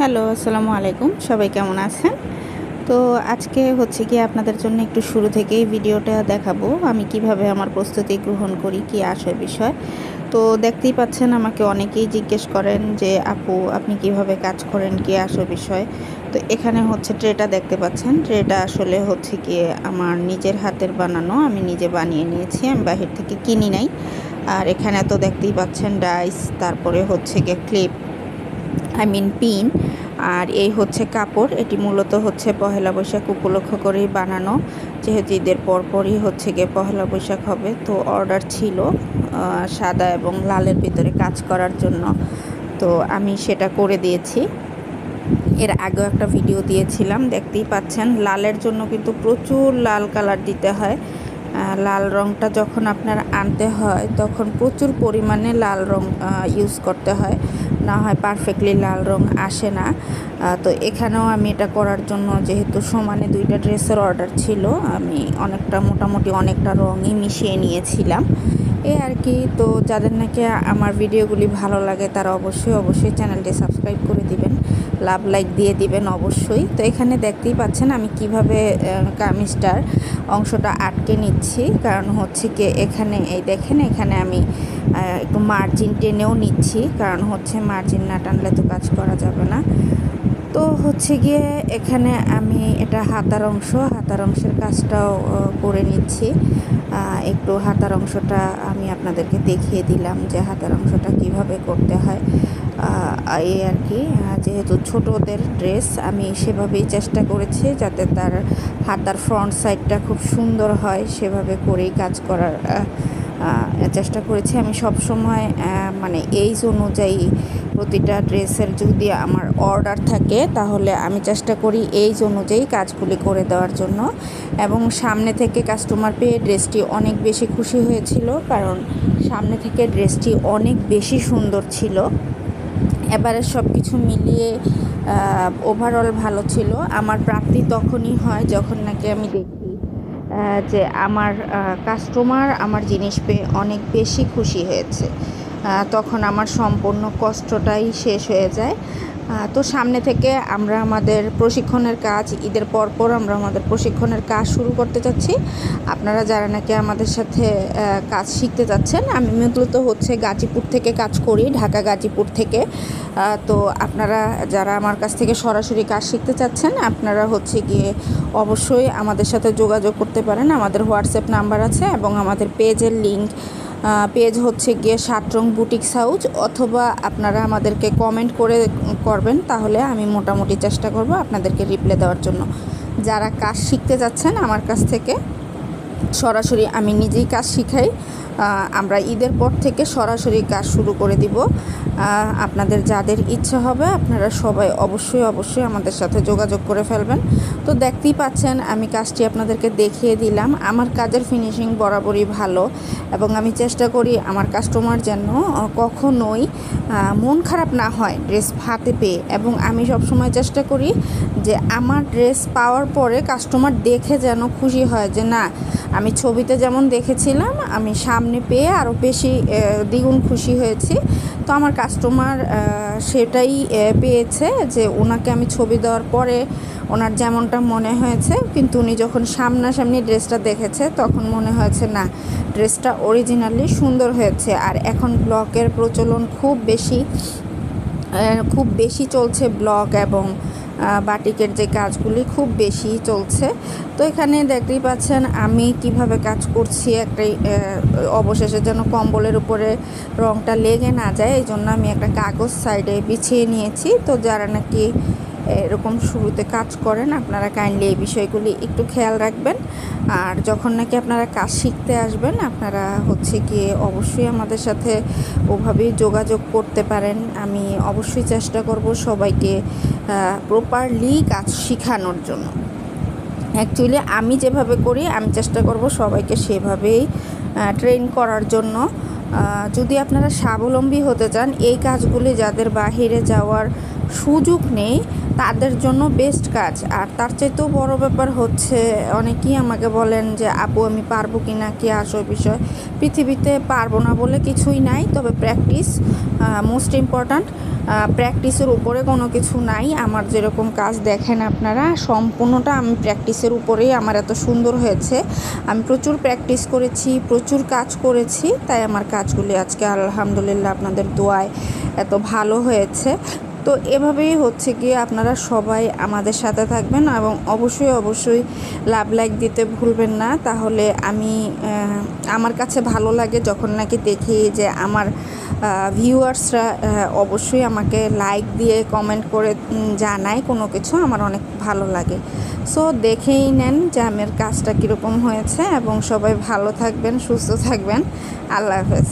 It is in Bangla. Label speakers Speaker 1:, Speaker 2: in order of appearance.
Speaker 1: হ্যালো, আসসালামু আলাইকুম। সবাই কেমন আছেন? তো আজকে হচ্ছে কি আপনাদের জন্য একটু শুরু থেকেই ভিডিওটা দেখাবো। আমি কীভাবে আমার প্রস্তুতি গ্রহণ করি, কি আসে বিষয়। তো দেখতেই পাচ্ছেন, আমাকে অনেকেই জিজ্ঞেস করেন যে, আপু, আপনি কীভাবে কাজ করেন, কি আসো বিষয়? তো এখানে হচ্ছে ট্রেটা দেখতে পাচ্ছেন। ট্রেটা আসলে হচ্ছে কি আমার নিজের হাতের বানানো। আমি নিজে বানিয়ে নিয়েছি, আমি বাহির থেকে কিনি নাই। আর এখানে তো দেখতেই পাচ্ছেন, ডাইস, তারপরে হচ্ছে গিয়ে ক্লিপ আই মিন পিন। আর এই হচ্ছে কাপড়। এটি মূলত হচ্ছে পহেলা বৈশাখ উপলক্ষ করেই বানানো। যেহেতু ঈদের পরপরই হচ্ছে গিয়ে পহেলা বৈশাখ হবে, তো অর্ডার ছিল সাদা এবং লালের ভিতরে কাজ করার জন্য। তো আমি সেটা করে দিয়েছি। এর আগেও একটা ভিডিও দিয়েছিলাম, দেখতেই পাচ্ছেন। লালের জন্য কিন্তু প্রচুর লাল কালার দিতে হয়। লাল রংটা যখন আপনার আনতে হয়, তখন প্রচুর পরিমাণে লাল রং ইউজ করতে হয়। না হয় পারফেক্টলি লাল রং আসে না। তো এখানেও আমি এটা করার জন্য যেহেতু সমানে দুইটা ড্রেসের অর্ডার ছিল, আমি অনেকটা, মোটামুটি অনেকটা রঙই মিশিয়ে নিয়েছিলাম। এই আর কি, তো যাদের নাকি আমার ভিডিওগুলি ভালো লাগে, তারা অবশ্যই অবশ্যই চ্যানেলটি সাবস্ক্রাইব করে দিবেন, লাভ লাইক দিয়ে দিবেন অবশ্যই। তো এখানে দেখতেই পাচ্ছেন আমি কীভাবে কামিজটার অংশটা আটকে নিচ্ছি। কারণ হচ্ছে কি, এখানে, এই দেখেন, এখানে আমি একটু মার্জিন টেনেও নিচ্ছি। কারণ হচ্ছে মার্জিন না টানলে তো কাজ করা যাবে না। তো হচ্ছে গিয়ে এখানে আমি এটা হাতার অংশ, হাতার অংশের কাজটাও করে নিচ্ছি। একটু হাতার অংশটা আমি আপনাদেরকে দেখিয়ে দিলাম যে হাতার অংশটা কীভাবে করতে হয়। এই আর কি যেহেতু ছোটদের ড্রেস, আমি সেভাবেই চেষ্টা করেছি যাতে তার হাতার ফ্রন্ট সাইডটা খুব সুন্দর হয়, সেভাবে করেই কাজ করার চেষ্টা করেছি। আমি সব সময় মানে এইজ অনুযায়ী প্রতিটা ড্রেসের যদি আমার অর্ডার থাকে, তাহলে আমি চেষ্টা করি এইজ অনুযায়ী কাজগুলি করে দেওয়ার জন্য। এবং সামনে থেকে কাস্টমার পেয়ে ড্রেসটি অনেক বেশি খুশি হয়েছিল, কারণ সামনে থেকে ড্রেসটি অনেক বেশি সুন্দর ছিল। এবারে সব কিছু মিলিয়ে ওভারঅল ভালো ছিল। আমার প্রাপ্তি তখনই হয় যখন নাকি আমি দেখি যে আমার কাস্টমার আমার জিনিস পেয়ে অনেক বেশি খুশি হয়েছে। তখন আমার সম্পূর্ণ কষ্টটাই শেষ হয়ে যায়। তো সামনে থেকে আমরা আমাদের প্রশিক্ষণের কাজ, ঈদের পরপর আমরা আমাদের প্রশিক্ষণের কাজ শুরু করতে চাচ্ছি। আপনারা যারা নাকি আমাদের সাথে কাজ শিখতে যাচ্ছেন, আমি মূলত হচ্ছে গাজীপুর থেকে কাজ করি, ঢাকা গাজীপুর থেকে। তো আপনারা যারা আমার কাছ থেকে সরাসরি কাজ শিখতে চাচ্ছেন, আপনারা হচ্ছে গিয়ে অবশ্যই আমাদের সাথে যোগাযোগ করতে পারেন। আমাদের হোয়াটসঅ্যাপ নাম্বার আছে এবং আমাদের পেজের লিঙ্ক পেজ হচ্ছে গিয়ে সাতরং বুটিক্স হাউস, অথবা আপনারা আমাদেরকে কমেন্ট করে করবেন, তাহলে আমি মোটামুটি চেষ্টা করব আপনাদেরকে রিপ্লে দেওয়ার জন্য। যারা কাজ শিখতে যাচ্ছেন আমার কাছ থেকে, সরাসরি আমি নিজেই কাজ শিখাই। আমরা ঈদের পর থেকে সরাসরি কাজ শুরু করে দিব। আপনাদের যাদের ইচ্ছা হবে, আপনারা সবাই অবশ্যই অবশ্যই আমাদের সাথে যোগাযোগ করে ফেলবেন। তো দেখতেই পাচ্ছেন, আমি কাজটি আপনাদেরকে দেখিয়ে দিলাম। আমার কাজের ফিনিশিং বরাবরই ভালো এবং আমি চেষ্টা করি আমার কাস্টমার যেন কখনোই মন খারাপ না হয় ড্রেস হাতে পেয়ে। এবং আমি সবসময় চেষ্টা করি যে আমার ড্রেস পাওয়ার পরে কাস্টমার দেখে যেন খুশি হয় যে, না, আমি ছবিতে যেমন দেখেছিলাম, আমি সামনে পেয়ে আরও বেশি দ্বিগুণ খুশি হয়েছি। তো আমার কাস্টমার সেটাই পেয়েছে যে ওনাকে আমি ছবি দেওয়ার পরে ওনার যেমনটা মনে হয়েছে, কিন্তু উনি যখন সামনাসামনি ড্রেসটা দেখেছে, তখন মনে হয়েছে, না, ড্রেসটা অরিজিনালি সুন্দর হয়েছে। আর এখন ব্লকের প্রচলন খুব বেশি খুব বেশি চলছে ব্লক এবং বাটিকের যে কাজগুলি খুব বেশি চলছে। তো এখানে দেখতেই পাচ্ছেন, আমি কীভাবে কাজ করছি একটা অবশেষে যেন কম্বলের উপরে রংটা লেগে না যায় এই জন্য আমি একটা কাগজ সাইডে বিছিয়ে নিয়েছি। তো যারা নাকি এরকম শুরুতে কাজ করেন, আপনারা কাইন্ডলি এই বিষয়গুলি একটু খেয়াল রাখবেন। আর যখন নাকি আপনারা কাজ শিখতে আসবেন, আপনারা হচ্ছে গিয়ে অবশ্যই আমাদের সাথে ওভাবেই যোগাযোগ করতে পারেন। আমি অবশ্যই চেষ্টা করব সবাইকে প্রপারলি কাজ শেখানোর জন্য। অ্যাকচুয়ালি আমি যেভাবে করি, আমি চেষ্টা করব সবাইকে সেভাবেই ট্রেন করার জন্য। যদি আপনারা স্বাবলম্বী হতে চান, এই কাজগুলি যাদের বাহিরে যাওয়ার সুযোগ নেই তাদের জন্য বেস্ট কাজ। আর তার চাইতেও বড় ব্যাপার হচ্ছে, অনেকেই আমাকে বলেন যে, আপু, আমি পারব কি না কি আসো বিষয়? পৃথিবীতে পারব না বলে কিছুই নাই, তবে প্র্যাকটিস মোস্ট ইম্পর্ট্যান্ট প্র্যাকটিসের উপরে কোনো কিছু নাই। আমার যেরকম কাজ দেখেন আপনারা, সম্পূর্ণটা আমি প্র্যাকটিসের উপরেই আমার এত সুন্দর হয়েছে। আমি প্রচুর প্র্যাকটিস করেছি, প্রচুর কাজ করেছি, তাই আমার কাজগুলি আজকে আলহামদুলিল্লাহ আপনাদের দোয়ায় এত ভালো হয়েছে। তো এভাবেই হচ্ছে গিয়ে আপনারা সবাই আমাদের সাথে থাকবেন এবং অবশ্যই অবশ্যই লাভ লাইক দিতে ভুলবেন না। তাহলে আমি আমার কাছে ভালো লাগে যখন নাকি দেখি যে আমার ভিউয়ার্সরা অবশ্যই আমাকে লাইক দিয়ে কমেন্ট করে জানায় কোনো কিছু। আমার অনেক ভালো লাগে। সো দেখেই নেন যে আমার কাজটা কীরকম হয়েছে এবং সবাই ভালো থাকবেন, সুস্থ থাকবেন। আল্লাহ হাফেজ।